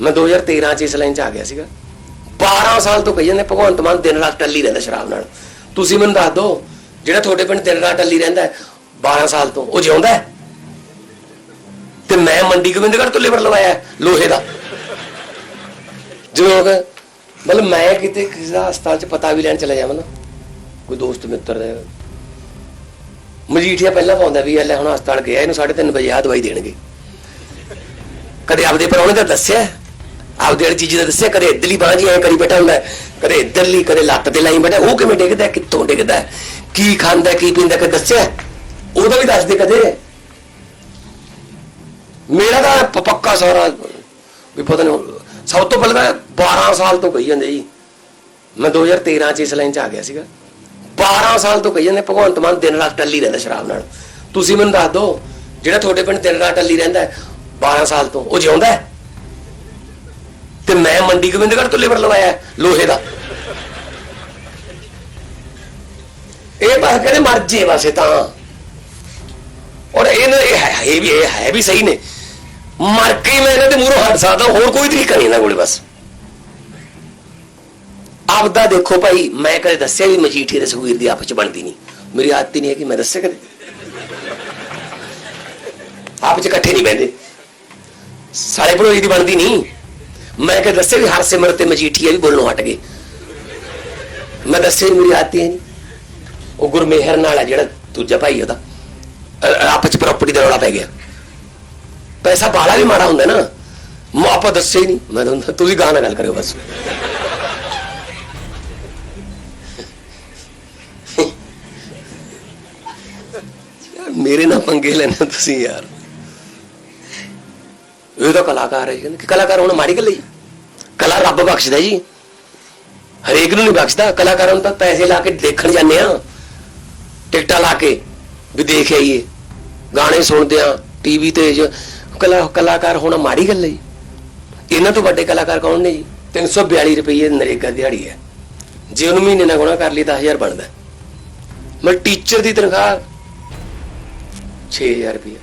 ਮੈਂ 2013 ਚ ਇਸ ਲਾਈਨ ਚ ਆ ਗਿਆ ਸੀਗਾ। 12 ਸਾਲ ਤੋਂ ਕਹੀ ਜਾਂਦੇ, ਭਗਵੰਤ ਮਾਨ ਦਿਨ ਰਾਤ ਟੱਲੀ ਰਹਿੰਦਾ ਸ਼ਰਾਬ ਨਾਲ। ਤੁਸੀਂ ਮੈਨੂੰ ਦੱਸ ਦਿਓ, ਜਿਹੜਾ ਤੁਹਾਡੇ ਪਿੰਡ ਦਿਨ ਰਾਤ ਟੱਲੀ ਰਹਿੰਦਾ ਹੈ 12 ਸਾਲ ਤੋਂ, ਉਹ ਜਿਉਂਦਾ ਹੈ? ਤੇ ਮੈਂ ਮੰਡੀ ਗੋਬਿੰਦਗੜ੍ਹ ਤੋਂ ਲੇਬਰ ਲਵਾਇਆ ਲੋਹੇ ਦਾ। ਜਦੋਂ ਮਤਲਬ ਮੈਂ ਕਿਤੇ ਕਿਸੇ ਦਾ ਹਸਪਤਾਲ ਚ ਪਤਾ ਵੀ ਲੈਣ ਚਲਾ ਜਾਵਾਂ ਨਾ, ਕੋਈ ਦੋਸਤ ਮਿੱਤਰ ਦਾ ਮਜੀਠੀਆ ਪਹਿਲਾਂ ਪਾਉਂਦਾ ਵੀ ਇਹ ਲੈ ਹੁਣ ਹਸਪਤਾਲ ਗਿਆ, ਇਹਨੂੰ 3:30 ਵਜੇ ਆ ਦਵਾਈ ਦੇਣਗੇ। ਕਦੇ ਆਪਦੇ ਪਰੌਣੇ ਤਾਂ ਦੱਸਿਆ ਆਪਦੇ ਵਾਲੀ ਚੀਜ਼ ਦਾ ਦੱਸਿਆ, ਕਦੇ ਇਧਰਲੀ ਬਾਂਹ ਜੀ ਐ ਕਰੀ ਬੈਠਾ ਹੁੰਦਾ, ਕਦੇ ਇਧਰਲੀ, ਕਦੇ ਲੱਤ ਤੇ ਲਾਈ ਬੈਠਾ, ਉਹ ਕਿਵੇਂ ਡਿੱਗਦਾ, ਕਿੱਥੋਂ ਡਿੱਗਦਾ, ਕੀ ਖਾਂਦਾ, ਕੀ ਪੀਂਦਾ ਕਿ ਦੱਸਿਆ? ਉਹਦਾ ਵੀ ਦੱਸ ਦੇ ਕਦੇ? ਮੇਰਾ ਤਾਂ ਪੱਕਾ ਸਾਰਾ, ਵੀ ਪਤਾ ਨਹੀਂ, ਸਭ ਤੋਂ ਪਹਿਲਾਂ ਤਾਂ 12 ਸਾਲ ਤੋਂ ਕਹੀ ਜਾਂਦੇ ਜੀ। ਮੈਂ 2013 ਚ ਇਸ ਲਾਈਨ ਚ ਆ ਗਿਆ ਸੀਗਾ। 12 ਸਾਲ ਤੋਂ ਕਹੀ ਜਾਂਦੇ, ਭਗਵੰਤ ਮਾਨ ਦਿਨ ਰਾਤ ਟੱਲੀ ਰਹਿੰਦਾ ਸ਼ਰਾਬ ਨਾਲ। ਤੁਸੀਂ ਮੈਨੂੰ ਦੱਸ ਦਿਓ ਜਿਹੜਾ ਤੁਹਾਡੇ ਪਿੰਡ ਦਿਨ ਰਾਤ ਟੱਲੀ ਰਹਿੰਦਾ ਹੈ 12 ਸਾਲ ਤੋਂ, ਉਹ ਜਿਉਂਦਾ? ਹੈ ਤੇ ਮੈਂ ਮੰਡੀ ਗੋਬਿੰਦਗੜ੍ਹ ਤੋਂ ਲੇਬਰ ਲਵਾਇਆ ਲੋਹੇ ਦਾ। ਇਹ ਬਸ ਕਹਿੰਦੇ ਮਰ ਜੇ ਵਸੇ ਤਾਂ। ਔਰ ਇਹਨਾਂ ਇਹ ਹੈ ਵੀ, ਇਹ ਹੈ ਵੀ ਸਹੀ ਨੇ। ਮਰ ਕੇ ਮੈਂ ਇਹਨਾਂ ਦੇ ਮੂਹਰੋਂ ਹਟ ਸਕਦਾ, ਹੋਰ ਕੋਈ ਤਰੀਕਾ ਨਹੀਂ ਇਹਨਾਂ ਕੋਲੇ ਬਸ। ਆਪਦਾ ਦੇਖੋ ਭਾਈ, ਮੈਂ ਕਦੇ ਦੱਸਿਆ ਵੀ ਮਜੀਠੀ ਦੇ ਸੁਖਵੀਰ ਦੀ ਆਪਸ ਚ ਬਣਦੀ ਨਹੀਂ। ਮੇਰੀ ਆਦਤ ਹੀ ਨਹੀਂ ਹੈ ਕਿ ਮੈਂ ਦੱਸਿਆ ਕਦੇ। ਆਪਸ ਚ ਇਕੱਠੇ ਨਹੀਂ ਬਹਿੰਦੇ। ਸਾਰੇ ਭਰੋਈ ਦੀ ਬਣਦੀ ਨਹੀਂ। ਮੈਂ ਕਿ ਦੱਸਿਆ ਵੀ ਹਰ ਹਰਸਿਮਰਤ ਤੇ ਮਜੀਠੀਆ ਵੀ ਬੋਲਣੋਂ ਹਟ ਗਏ ਮੈਂ ਦੱਸਿਆ ਹੀ ਮੇਰੀ ਆਦਤ ਹੈ ਨਹੀਂ ਉਹ ਗੁਰਮੇਹਰ ਨਾਲ ਆ ਜਿਹੜਾ ਦੂਜਾ ਭਾਈ ਉਹਦਾ ਅ- ਆਪਸ ਚ ਪ੍ਰਾਪਰਟੀ ਦਾ ਰੌਲਾ ਪੈ ਗਿਆ ਪੈਸਾ ਬਾਲਾ ਵੀ ਮਾੜਾ ਹੁੰਦਾ ਨਾ ਮੈਂ ਆਪਾਂ ਦੱਸਿਆ ਹੀ ਨਹੀਂ ਮੈਂ ਤੁਹਾਨੂੰ ਤੁਸੀਂ ਗਾਹ ਨਾਲ ਗੱਲ ਕਰਿਓ ਬਸ ਮੇਰੇ ਨਾਲ ਪੰਗੇ ਲੈਣਾ ਤੁਸੀਂ ਯਾਰ ਇਹ ਤਾਂ ਕਲਾਕਾਰ ਹੈ ਕਿ ਕਲਾਕਾਰ ਹੁਣ ਮਾੜੀ ਗੱਲ ਹੈ ਕਲਾ ਰੱਬ ਬਖਸ਼ਦਾ ਜੀ। ਹਰੇਕ ਨੂੰ ਨਹੀਂ ਬਖਸ਼ਦਾ। ਕਲਾਕਾਰਾਂ ਨੂੰ ਤਾਂ ਪੈਸੇ ਲਾ ਕੇ ਦੇਖਣ ਜਾਂਦੇ ਆ ਟਿਕਟਾਂ ਲਾ ਕੇ ਵੀ ਦੇਖ ਆਈਏ। ਗਾਣੇ ਸੁਣਦੇ ਆ ਟੀਵੀ ਤੇ ਕਲਾ, ਕਲਾਕਾਰ ਹੋਣਾ ਮਾੜੀ ਗੱਲ ਹੈ ਜੀ। ਇਹਨਾਂ ਤੋਂ ਵੱਡੇ ਕਲਾਕਾਰ ਕੌਣ ਨੇ ਜੀ? 342 ਰੁਪਏ ਨਰੇਗਾ ਦਿਹਾੜੀ ਹੈ। ਜੇ ਉਹਨੂੰ ਮਹੀਨੇ ਨਾਲ ਗੁਣਾ ਕਰ ਲਈ 10000 ਬਣਦਾ। ਹੈ। ਮੈਂ ਟੀਚਰ ਦੀ ਤਨਖਾਹ 6000 ਰੁਪਏ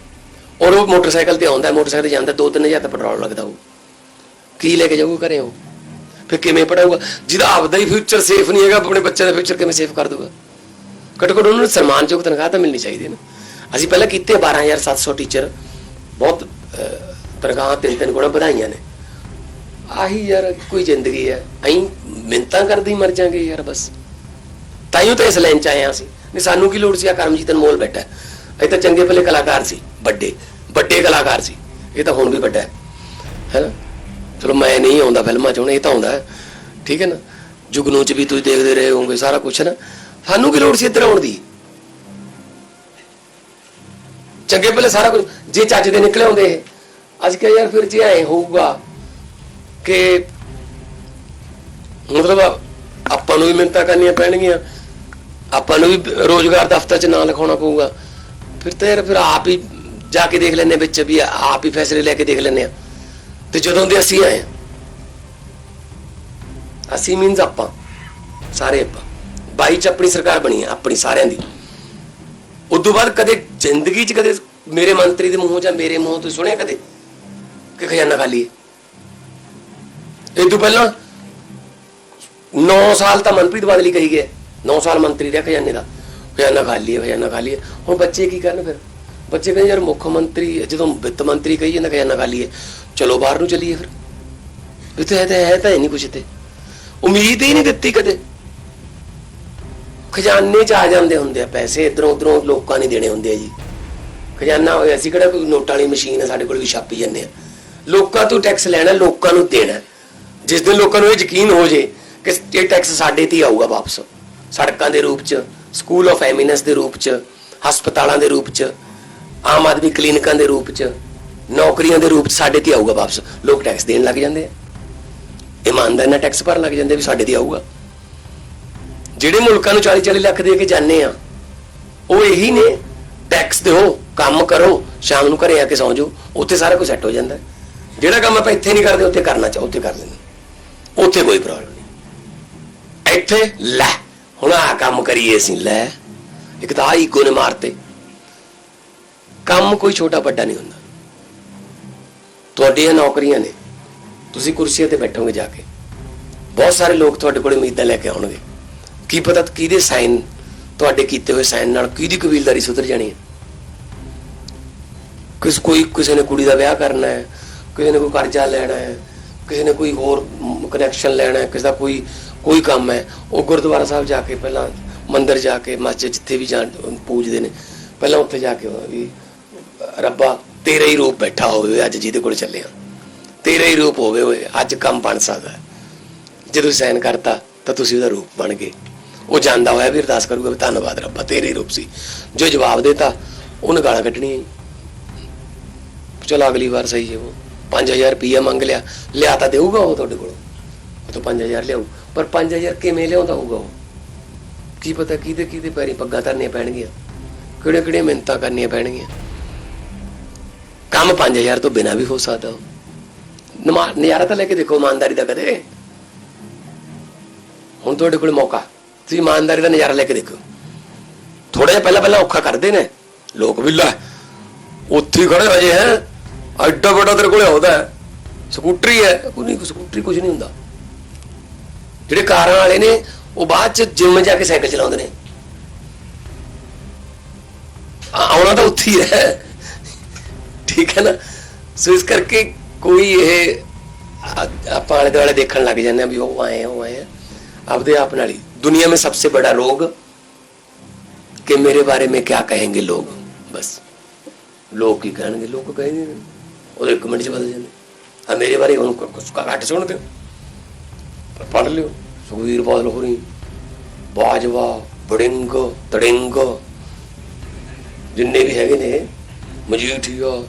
ਔਰ ਉਹ ਮੋਟਰਸਾਈਕਲ ਤੇ ਆਉਂਦਾ। ਮੋਟਰਸਾਈਕਲ ਤੇ ਜਾਂਦਾ। 2-3000 ਤਾਂ ਪੈਟਰੋਲ ਲੱਗਦਾ ਉਹ ਕੀ ਲੈ ਕੇ ਜਾਊਗਾ ਘਰੇ ਉਹ? ਫਿਰ ਕਿਵੇਂ ਪੜਾਊਗਾ ਜਿਹਦਾ ਆਪਦਾ ਹੀ ਫਿਊਚਰ ਸੇਫ ਨਹੀਂ ਹੈਗਾ ਆਪਣੇ ਬੱਚੇ ਦਾ ਫਿਊਚਰ ਕਿਵੇਂ ਸੇਫ ਕਰ ਦੂਗਾ ਘੱਟੋ ਘੱਟ ਉਹਨਾਂ ਨੂੰ ਸਨਮਾਨਯੋਗ ਤਨਖਾਹ ਤਾਂ ਮਿਲਣੀ ਚਾਹੀਦੀ ਨਾ। ਅਸੀਂ ਪਹਿਲਾਂ ਕੀਤੇ 12700 ਟੀਚਰ ਬਹੁਤ ਅਹ, ਤਨਖਾਹਾਂ ਤਿੰਨ ਤਿੰਨ ਗੁਣਾ ਵਧਾਈਆਂ ਨੇ। ਆਹੀ ਯਾਰ ਕੋਈ ਜ਼ਿੰਦਗੀ ਹੈ। ਅਸੀਂ ਮਿੰਤਾਂ ਕਰਦੇ ਹੀ ਮਰ ਜਾਾਂਗੇ ਯਾਰ ਬਸ। ਤਾਈਓ ਤਾਂ ਇਸ ਲਾਈਨ ਚ ਆਏ ਹਾਂ ਅਸੀਂ। ਨਹੀਂ ਸਾਨੂੰ ਕੀ ਲੋੜ ਸੀ? ਆ ਕਰਮਜੀਤ ਅਨਮੋਲ ਬੈਠਾ ਇਹ ਤਾਂ ਚੰਗੇ ਭਲੇ ਕਲਾਕਾਰ ਸੀ ਵੱਡੇ ਵੱਡੇ ਕਲਾਕਾਰ ਸੀ। ਇਹ ਤਾਂ ਹੁਣ ਵੀ ਵੱਡਾ ਹੈ। ਹੈਨਾ ਚਲੋ ਮੈਂ ਨਹੀਂ ਆਉਂਦਾ ਫਿਲਮਾਂ ਚ, ਹੁਣ ਇਹ ਤਾਂ ਆਉਂਦਾ ਹੈ। ਠੀਕ ਹੈ ਨਾ? ਜੁਗਨੂ ਚ ਵੀ ਤੁਸੀਂ ਦੇਖਦੇ ਰਹੇ ਹੋਵੋਗੇ, ਸਾਰਾ ਕੁਝ ਨਾ? ਸਾਨੂੰ ਕੀ ਲੋੜ ਸੀ ਇੱਧਰ ਆਉਣ ਦੀ? ਚੰਗੇ ਭਲੇ ਸਾਰਾ ਕੁਝ ਜੇ ਚੱਜ ਦੇ ਨਿਕਲੇ ਆਉਂਦੇ ਇਹ। ਅੱਜ ਕਿਹਾ ਯਾਰ ਫਿਰ ਜੇ ਐ ਹੋਊਗਾ ਕਿ ਮਤਲਬ ਆਪਾਂ ਨੂੰ ਵੀ ਮਿਹਨਤਾਂ ਕਰਨੀਆਂ ਪੈਣਗੀਆਂ। ਆਪਾਂ ਨੂੰ ਵੀ ਰੋਜ਼ਗਾਰ ਦਫ਼ਤਰ 'ਚ ਨਾਂ ਲਿਖਾਉਣਾ ਪਊਗਾ। ਫਿਰ ਤਾਂ ਯਾਰ, ਫਿਰ ਆਪ ਹੀ ਜਾ ਕੇ ਦੇਖ ਲੈਣੇ ਵਿੱਚ ਵੀ, ਆਪ ਹੀ ਫੈਸਲੇ ਲੈ ਕੇ ਦੇਖ ਲੈਣੇ ਆ ਤੇ ਜਦੋਂ ਦੇ ਅਸੀਂ ਆਏ ਹਾਂ, ਅਸੀਂ ਮੀਨਸ ਆਪਾਂ ਸਾਰੇ ਆਪਾਂ ਬਾਈ ਚ ਆਪਣੀ ਸਰਕਾਰ ਬਣੀ ਹੈ ਆਪਣੀ ਸਾਰਿਆਂ ਦੀ। ਉਦੋਂ ਬਾਅਦ ਕਦੇ ਜ਼ਿੰਦਗੀ 'ਚ ਕਦੇ ਮੇਰੇ ਮੰਤਰੀ ਦੇ ਮੂੰਹੋਂ ਜਾਂ ਮੇਰੇ ਮੂੰਹੋਂ ਤੋਂ ਸੁਣਿਆ ਕਦੇ ਕਿ ਖਜ਼ਾਨਾ ਖਾਲੀ ਹੈ? ਇਹ ਤੋਂ ਪਹਿਲਾਂ 9 ਸਾਲ ਤਾਂ ਮਨਪ੍ਰੀਤ ਬਾਦਲ ਹੀ ਕਹੀ ਗਿਆ 9 ਸਾਲ ਮੰਤਰੀ ਰਿਹਾ ਖਜ਼ਾਨੇ ਦਾ। ਖਜ਼ਾਨਾ ਖਾਲੀ ਹੈ ਖਜ਼ਾਨਾ ਖਾਲੀ ਹੈ। ਹੁਣ ਬੱਚੇ ਕੀ ਕਰਨ ਫਿਰ? ਬੱਚੇ ਕਹਿੰਦੇ ਯਾਰ ਮੁੱਖ ਮੰਤਰੀ ਜਦੋਂ ਵਿੱਤ ਮੰਤਰੀ ਕਹੀ ਜਾਂਦਾ ਖਜ਼ਾਨਾ ਖਾਲੀ ਹੈ। ਚਲੋ ਬਾਹਰ ਨੂੰ ਚਲੀਏ ਫਿਰ। ਇੱਥੇ ਹੈ ਤਾਂ ਹੈ ਤਾਂ ਨਹੀਂ ਕੁਛ ਤੇ ਉਮੀਦ ਹੀ ਨਹੀਂ ਦਿੱਤੀ ਕਦੇ। ਖਜ਼ਾਨੇ 'ਚ ਆ ਜਾਂਦੇ ਹੁੰਦੇ ਆ ਪੈਸੇ, ਇਧਰੋਂ ਉਧਰੋਂ ਲੋਕਾਂ ਨੇ ਦੇਣੇ ਹੁੰਦੇ ਆ ਜੀ। ਖਜ਼ਾਨਾ ਹੋਇਆ ਅਸੀਂ ਕਿਹੜਾ, ਕੋਈ ਨੋਟਾਂ ਵਾਲੀ ਮਸ਼ੀਨ ਹੈ ਸਾਡੇ ਕੋਲ ਵੀ ਛਾਪੀ ਜਾਂਦੇ ਆ। ਲੋਕਾਂ ਤੋਂ ਟੈਕਸ ਲੈਣਾ, ਲੋਕਾਂ ਨੂੰ ਦੇਣਾ। ਜਿਸ ਦਿਨ ਲੋਕਾਂ ਨੂੰ ਇਹ ਯਕੀਨ ਹੋ ਜੇ ਕਿ ਇਹ ਟੈਕਸ ਸਾਡੇ ਤੇ ਹੀ ਆਊਗਾ ਵਾਪਸ। ਸੜਕਾਂ ਦੇ ਰੂਪ 'ਚ ਸਕੂਲ ਆਫ ਐਮਿਨੈਂਸ ਦੇ ਰੂਪ 'ਚ, ਹਸਪਤਾਲਾਂ ਦੇ ਰੂਪ 'ਚ, ਆਮ ਆਦਮੀ ਕਲੀਨਿਕਾਂ ਦੇ ਰੂਪ 'ਚ। ਨੌਕਰੀਆਂ ਦੇ ਰੂਪ ਸਾਡੇ ਤੇ ਹੀ ਆਊਗਾ ਵਾਪਸ। ਲੋਕ ਟੈਕਸ ਦੇਣ ਲੱਗ ਜਾਂਦੇ ਆ। ਇਮਾਨਦਾਰ ਨਾਲ ਟੈਕਸ ਭਰਨ ਲੱਗ ਜਾਂਦੇ ਵੀ ਸਾਡੇ ਤੇ ਆਊਗਾ। ਜਿਹੜੇ ਮੁਲਕਾਂ ਨੂੰ 40 40 ਲੱਖ ਦੇ ਕੇ ਜਾਂਦੇ ਆ, ਉਹ ਇਹੀ ਨੇ ਟੈਕਸ ਦਿਓ, ਕੰਮ ਕਰੋ, ਸ਼ਾਮ ਨੂੰ ਘਰੇ ਆ ਕੇ ਸੌਂ ਜਾਓ, ਉੱਥੇ ਸਾਰਾ ਕੁਝ ਸੈੱਟ ਹੋ ਜਾਂਦਾ। ਜਿਹੜਾ ਕੰਮ ਆਪਾਂ ਇੱਥੇ ਨਹੀਂ ਕਰਦੇ, ਉੱਥੇ ਕਰਨਾ ਚਾਹੋ, ਉੱਥੇ ਕਰ ਲੈਂਦੇ ਉੱਥੇ ਕੋਈ ਪ੍ਰੋਬਲਮ ਨਹੀਂ। ਇੱਥੇ ਲੈ, ਹੁਣ ਆ ਕੰਮ ਕਰੀਏ ਅਸੀਂ, ਲੈ। ਇੱਕ ਤਾਂ ਆਈ ਈਗੋ ਨੇ ਮਾਰਤੇ। ਕੰਮ ਕੋਈ ਛੋਟਾ ਵੱਡਾ ਨਹੀਂ ਹੁੰਦਾ। ਤੁਹਾਡੀਆਂ ਨੌਕਰੀਆਂ ਨੇ। ਤੁਸੀਂ ਕੁਰਸੀਆਂ ਤੇ ਬੈਠੋਗੇ ਜਾ ਕੇ। ਬਹੁਤ ਸਾਰੇ ਲੋਕ ਤੁਹਾਡੇ ਕੋਲ ਉਮੀਦਾਂ ਲੈ ਕੇ ਆਉਣਗੇ। ਕੀ ਪਤਾ ਕਿਹਦੇ ਸਾਈਨ, ਤੁਹਾਡੇ ਕੀਤੇ ਹੋਏ ਸਾਈਨ ਨਾਲ ਕਿਹਦੀ ਕਬੀਲਦਾਰੀ ਸੁਧਰ ਜਾਣੀ ਹੈ। ਕਿਸ, ਕੋਈ ਕਿਸੇ ਨੇ ਕੁੜੀ ਦਾ ਵਿਆਹ ਕਰਨਾ ਹੈ, ਕਿਸੇ ਨੇ ਕੋਈ ਕਰਜ਼ਾ ਲੈਣਾ ਹੈ, ਕਿਸੇ ਨੇ ਕੋਈ ਹੋਰ ਕਨੈਕਸ਼ਨ ਲੈਣਾ ਹੈ, ਕਿਸੇ ਦਾ ਕੋਈ ਕੋਈ ਕੰਮ ਹੈ। ਉਹ ਗੁਰਦੁਆਰਾ ਸਾਹਿਬ ਜਾ ਕੇ ਪਹਿਲਾਂ ਮੰਦਿਰ ਜਾ ਕੇ, ਮਸਜਿਦ ਜਿੱਥੇ ਵੀ ਜਾਣ ਪੂਜਦੇ ਨੇ, ਪਹਿਲਾਂ ਉੱਥੇ ਜਾ ਕੇ ਵੀ ਰੱਬਾ ਤੇਰਾ ਹੀ ਰੂਪ ਬੈਠਾ ਹੋਵੇ ਅੱਜ ਜਿਹਦੇ ਕੋਲ ਚੱਲੇ ਆ। ਤੇਰਾ ਹੀ ਰੂਪ ਹੋਵੇ ਓਏ, ਅੱਜ ਕੰਮ ਬਣ ਸਕਦਾ। ਜਦੋਂ ਸਾਈਨ ਕਰਤਾ, ਤਾਂ ਤੁਸੀਂ ਉਹਦਾ ਰੂਪ ਬਣ ਗਏ। ਉਹ ਜਾਣਦਾ ਹੋਇਆ ਵੀ ਅਰਦਾਸ ਕਰੂਗਾ ਵੀ ਧੰਨਵਾਦ ਰੱਬਾ, ਤੇਰੇ ਰੂਪ ਸੀ। ਜੋ ਜਵਾਬ ਦੇਤਾ, ਉਹਨੇ ਗਾਲਾਂ ਕੱਢਣੀਆਂ ਜੀ ਚਲ ਅਗਲੀ ਵਾਰ ਸਹੀ ਹੈ ਉਹ। 5000 ਰੁਪਈਆ ਮੰਗ ਲਿਆ। ਲਿਆ ਤਾਂ ਦੇਊਗਾ ਉਹ ਤੁਹਾਡੇ ਕੋਲ। ਉਹ ਤਾਂ 5000 ਲਿਆਊ। ਪਰ 5000 ਕਿਵੇਂ ਲਿਆਉਂਦਾ ਹੋਊਗਾ ਉਹ? ਕੀ ਪਤਾ ਕਿਹਦੇ ਕਿਹਦੇ ਪੈਰੀ ਪੱਗਾਂ ਧਰਨੀਆਂ ਪੈਣਗੀਆਂ। ਕਿਹੜੇ ਕਿਹੜੇ ਮਿੰਤਾਂ ਕਰਨੀਆਂ ਪੈਣਗੀਆਂ। ਕੰਮ 5000 ਤੋਂ ਬਿਨਾ ਵੀ ਹੋ ਸਕਦਾ ਉਹ। ਨਜ਼ਾਰਾ ਤਾਂ ਲੈ ਕੇ ਦੇਖੋ, ਇਮਾਨਦਾਰੀ ਦਾ ਕਦੇ। ਹੁਣ ਤੁਹਾਡੇ ਕੋਲ ਮੌਕਾ। ਤੁਸੀਂ ਇਮਾਨਦਾਰੀ ਦਾ ਨਜ਼ਾਰਾ ਲੈ ਕੇ ਦੇਖੋ। ਥੋੜਾ ਜਿਹਾ ਪਹਿਲਾਂ ਪਹਿਲਾਂ ਔਖਾ ਕਰਦੇ ਨੇ। ਲੋਕ ਵੀ ਲੈ, ਉੱਥੇ ਖੜੇ ਹੋਏ ਹੈ। ਐਡਾ ਵੱਡਾ ਤੇਰੇ ਕੋਲੇ ਆਉਂਦਾ ਹੈ। ਸਕੂਟਰੀ ਹੈ। ਕੋਈ ਨਹੀਂ, ਸਕੂਟਰੀ ਕੁਝ ਨਹੀਂ ਹੁੰਦਾ। ਜਿਹੜੇ ਕਾਰਾਂ ਵਾਲੇ ਨੇ, ਉਹ ਬਾਅਦ ਚ ਜਿੰਮ ਜਾ ਕੇ ਸਾਈਕਲ ਚਲਾਉਂਦੇ ਨੇ। ਆਉਣਾ ਤਾਂ ਉੱਥੇ ਹੀ ਹੈ। ਠੀਕ ਹੈ ਨਾ? ਸੋ ਇਸ ਕਰਕੇ ਕੋਈ ਇਹ ਆਪਾਂ ਆਲੇ ਦੁਆਲੇ ਦੇਖਣ ਲੱਗ ਜਾਂਦੇ ਆ ਵੀ ਉਹ ਆਏ ਉਹ ਆਏ ਆਪਦੇ ਆਪ ਨਾਲ ਹੀ। ਦੁਨੀਆ ਮੇਂ ਸਭ ਤੋਂ ਬੜਾ ਰੋਗ ਕਿ ਮੇਰੇ ਬਾਰੇ ਮੈਂ ਕਿਆ ਕਹੇਂਗੇ ਲੋਗ? ਬਸ। ਲੋਕ ਕੀ ਕਹਿਣਗੇ? ਲੋਕ ਕਹਿੰਦੇ ਨੇ। ਉਹਦੇ ਕਮੈਂਟ ਚ ਬਦਲ ਜਾਂਦੇ। ਆ ਮੇਰੇ ਬਾਰੇ ਹੁਣ ਕੁਝ ਘੱਟ ਸੁਣਦੇ ਹੋ? ਪੜ੍ਹ ਲਿਓ। ਸੁਖਵੀਰ ਬਾਦਲ ਹੋਰੀ ਬਾਜਵਾ, ਬੜਿੰਗ, ਤੜਿੰਗ। ਜਿੰਨੇ ਵੀ ਹੈਗੇ ਨੇ, ਮਜੀਠੀਆ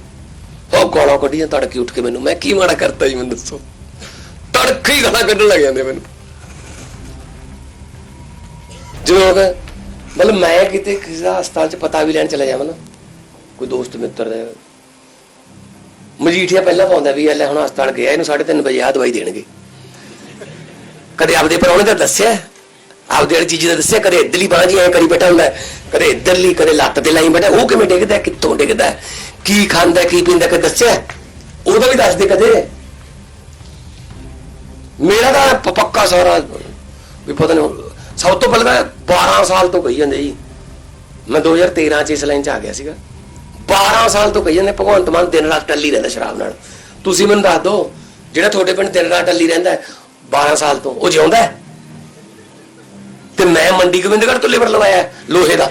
ਉਹ ਗਾਲਾਂ ਕੱਢੀਆਂ ਤੜਕੇ ਉੱਠ ਕੇ ਮੈਨੂੰ। ਮੈਂ ਕੀ ਮਾੜਾ ਕਰਤਾ ਜੀ ਮੈਨੂੰ ਦੱਸੋ। ਤੜਕੇ ਹੀ ਗਾਲਾਂ ਕੱਢਣ ਲੱਗ ਜਾਂਦੇ ਮੈਨੂੰ। ਜਿਵੇਂ ਹੋ ਮਤਲਬ ਮੈਂ ਕਿਤੇ ਕਿਸੇ ਹਸਪਤਾਲ ਚ ਪਤਾ ਵੀ ਲੈਣ ਚਲਾ ਜਾਵਾਂ ਨਾ ਕੋਈ ਦੋਸਤ ਮਿੱਤਰ ਦਾ। ਮਜੀਠੀਆ ਪਹਿਲਾਂ ਪਾਉਂਦਾ ਵੀ ਇਹ ਲੈ ਹੁਣ ਹਸਪਤਾਲ ਗਿਆ ਇਹਨੂੰ 3:30 ਵਜੇ ਆ ਦਵਾਈ ਦੇਣਗੇ। ਕਦੇ ਆਪਦੇ ਪਰੌਣੇ ਦਾ ਦੱਸਿਆ? ਆਪਦੇ ਵਾਲੀ ਚੀਜ਼ ਦਾ ਦੱਸਿਆ? ਕਦੇ ਇਧਰਲੀ ਬਾਂਹ ਜੀ ਐ ਕਰੀ ਬੈਠਾ ਹੁੰਦਾ। ਹੈ, ਕਦੇ ਇਧਰਲੀ ਕਦੇ ਲੱਤ ਤੇ ਲਾਈ ਬੈਠਾ। ਉਹ ਕਿਵੇਂ ਡਿੱਗਦਾ ਕਿੱਥੋਂ ਡਿੱਗਦਾ? ਕੀ ਖਾਂਦਾ, ਕੀ ਪੀਂਦਾ ਕਦੇ ਦੱਸਿਆ? ਉਹਦਾ ਵੀ ਦੱਸ ਦੇ ਕਦੇ? ਮੇਰਾ ਤਾਂ ਪੱਕਾ ਸਾਰਾ ਵੀ ਪਤਾ ਨਹੀਂ ਸਭ ਤੋਂ ਪਹਿਲਾਂ 12 ਸਾਲ ਤੋਂ ਕਹੀ ਜਾਂਦੇ ਜੀ। ਮੈਂ 2013 ਚ ਇਸ ਲਾਈਨ ਚ ਆ ਗਿਆ ਸੀਗਾ। 12 ਸਾਲ ਤੋਂ ਕਹੀ ਜਾਂਦੇ, ਭਗਵੰਤ ਮਾਨ ਦਿਨ ਰਾਤ ਟੱਲੀ ਰਹਿੰਦਾ ਸ਼ਰਾਬ ਨਾਲ। ਤੁਸੀਂ ਮੈਨੂੰ ਦੱਸ ਦਿਓ, ਜਿਹੜਾ ਤੁਹਾਡੇ ਪਿੰਡ ਦਿਨ ਰਾਤ ਟੱਲੀ ਰਹਿੰਦਾ ਹੈ 12 ਸਾਲ ਤੋਂ, ਉਹ ਜਿਉਂਦਾ ਤੇ ਮੈਂ ਮੰਡੀ ਗੋਬਿੰਦਗੜ੍ਹ ਤੋਂ ਲੇਬਰ ਲਵਾਇਆ ਲੋਹੇ ਦਾ।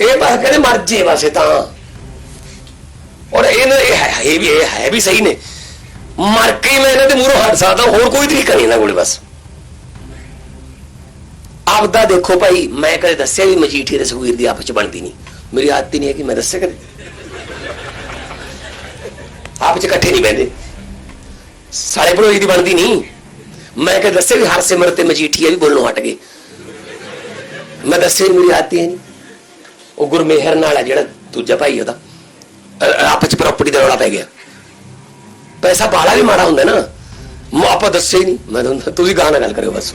ਇਹ ਬਸ ਕਹਿੰਦੇ ਮਰ ਜੇ ਵਸੇ ਤਾਂ। ਔਰ ਇਹ ਨਾ- ਇਹ ਹੈ ਇਹ ਵੀ ਇਹ ਹੈ ਵੀ ਸਹੀ ਨੇ। ਮਰ ਕੇ ਮੈਂ ਇਹਨਾਂ ਦੇ ਮੂਹਰੋਂ ਹਟ ਸਕਦਾ ਹੋਰ ਕੋਈ ਤਰੀਕਾ ਨਹੀਂ ਇਹਨਾਂ ਕੋਲੇ ਬਸ। ਆਪਦਾ ਦੇਖੋ ਭਾਈ ਮੈਂ ਕਦੇ ਦੱਸਿਆ ਵੀ ਮਜੀਠੀ ਤੇ ਸੁਖਵੀਰ ਦੀ ਆਪਸ ਚ ਬਣਦੀ ਨਹੀਂ। ਮੇਰੀ ਆਦਤ ਹੀ ਨਹੀਂ ਹੈ ਕਿ ਮੈਂ ਦੱਸਿਆ ਕਦੇ। ਆਪਸ ਚ ਇਕੱਠੇ ਨਹੀਂ ਬਹਿੰਦੇ। ਸਾਲੇ ਭਰੋਈ ਦੀ ਬਣਦੀ ਨਹੀਂ। ਮੈਂ ਕਦੇ ਦੱਸਿਆ ਵੀ ਹਰ ਸਿਮਰ ਤੇ ਮਜੀਠੀਆ ਵੀ ਬੋਲਣੋਂ ਹਟ ਗਏ। ਮੈਂ ਦੱਸਿਆ ਨੀ, ਮੇਰੀ ਆਦਤ ਹੀ ਹੈ ਨਹੀਂ। ਉਹ ਗੁਰਮੇਹਰ ਨਾਲ ਹੈ ਜਿਹੜਾ ਦੂਜਾ ਭਾਈ ਉਹਦਾ। ਅ- ਆਪਸ ਚ ਪ੍ਰਾਪਰਟੀ ਦਾ ਰੌਲਾ ਪੈ ਗਿਆ। ਪੈਸਾ ਬਾਲਾ ਵੀ ਮਾੜਾ ਹੁੰਦਾ ਨਾ। ਮੈਂ ਆਪਾਂ ਦੱਸਿਆ ਹੀ ਨਹੀਂ। ਮੈਂ ਤੁਹਾਨੂੰ ਤੁਸੀਂ ਗਾਣਾ ਗੱਲ ਕਰਿਓ ਬਸ।